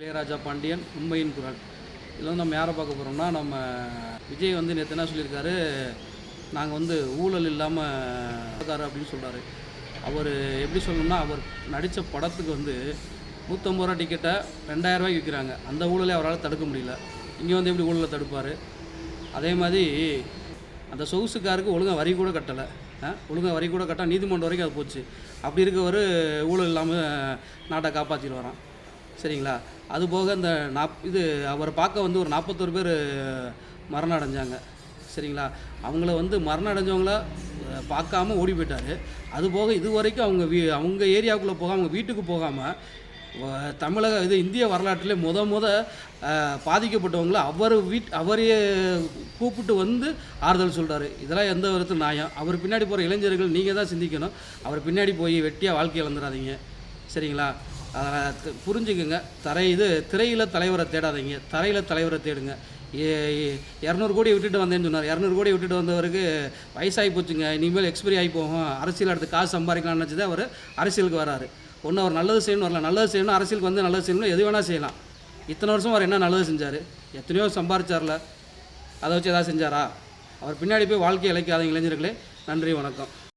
இளையராஜா பாண்டியன் உண்மையின் குரல். இதில் வந்து நம்ம யாரை பார்க்க போகிறோம்னா நம்ம விஜய் வந்து நேற்று என்ன சொல்லியிருக்காரு? நாங்கள் வந்து ஊழல் இல்லாமல் இருக்காரு அப்படின்னு சொல்கிறாரு அவர் எப்படி சொல்லணும்னா அவர் நடித்த படத்துக்கு வந்து நூற்றம்பது ரூபா டிக்கெட்டை ரெண்டாயிரம் ரூபாய்க்கு விற்கிறாங்க அந்த ஊழலை அவரால் தடுக்க முடியல. இங்கே வந்து எப்படி ஊழலை தடுப்பார்? அதே மாதிரி அந்த சொகுசுக்காருக்கு ஒழுங்காக வரி கூட கட்டலை. ஒழுங்காக வரி கூட கட்ட நீதிமன்றம் வரைக்கும் அது போச்சு. அப்படி இருக்கவர் ஊழல் இல்லாமல் நாட்டை காப்பாற்றிட்டு வரான். சரிங்களா? அது போக இந்த நாப் இது அவரை பார்க்க வந்து ஒரு நாற்பத்தோரு பேர் மரணம் அடைஞ்சாங்க சரிங்களா? அவங்கள வந்து மரணம் அடைஞ்சவங்கள பார்க்காம ஓடி போயிட்டாரு. அது போக இது வரைக்கும் அவங்க வீ அவங்க ஏரியாவுக்குள்ளே போகாம அவங்க வீட்டுக்கு போகாமல் தமிழக இது இந்திய வரலாற்றிலே முத முத பாதிக்கப்பட்டவங்கள அவர் வீட் அவரையே கூப்பிட்டு வந்து ஆறுதல் சொல்கிறாரு இதெல்லாம் எந்த விதத்தில் நியாயம்? அவர் பின்னாடி போகிற இளைஞர்கள் நீங்கள் தான் சிந்திக்கணும். அவர் பின்னாடி போய் வெட்டியாக வாழ்க்கை இழந்துடாதீங்க சரிங்களா? புரிஞ்சுக்குங்க. தரை இது திரையில் தலைவரை தேடாதீங்க. தரையில் தலைவரை தேடுங்க. இரநூறு கோடி விட்டுட்டு வந்தேன்னு சொன்னார். இரநூறு கோடி விட்டுட்டு வந்தவருக்கு வயசாகி போச்சுங்க. இனிமேல் எக்ஸ்பைரி ஆகி போகும். அரசியல் எடுத்து காசு சம்பாதிக்கலாம்னு நினச்சி அவர் அரசியலுக்கு வராரு. ஒன்று அவர் நல்லது செய்யணும் வரல. நல்லது செய்யணும் அரசியலுக்கு வந்து நல்லது செய்யணும் எது வேணால் செய்யலாம். இத்தனை வருஷம் அவர் என்ன நல்லது செஞ்சார்? எத்தனையோ சம்பாரிச்சார்ல. அதை வச்சு எதாவது செஞ்சாரா? அவர் பின்னாடி போய் வாழ்க்கையை இழைக்காத இளைஞர்களே. நன்றி வணக்கம்.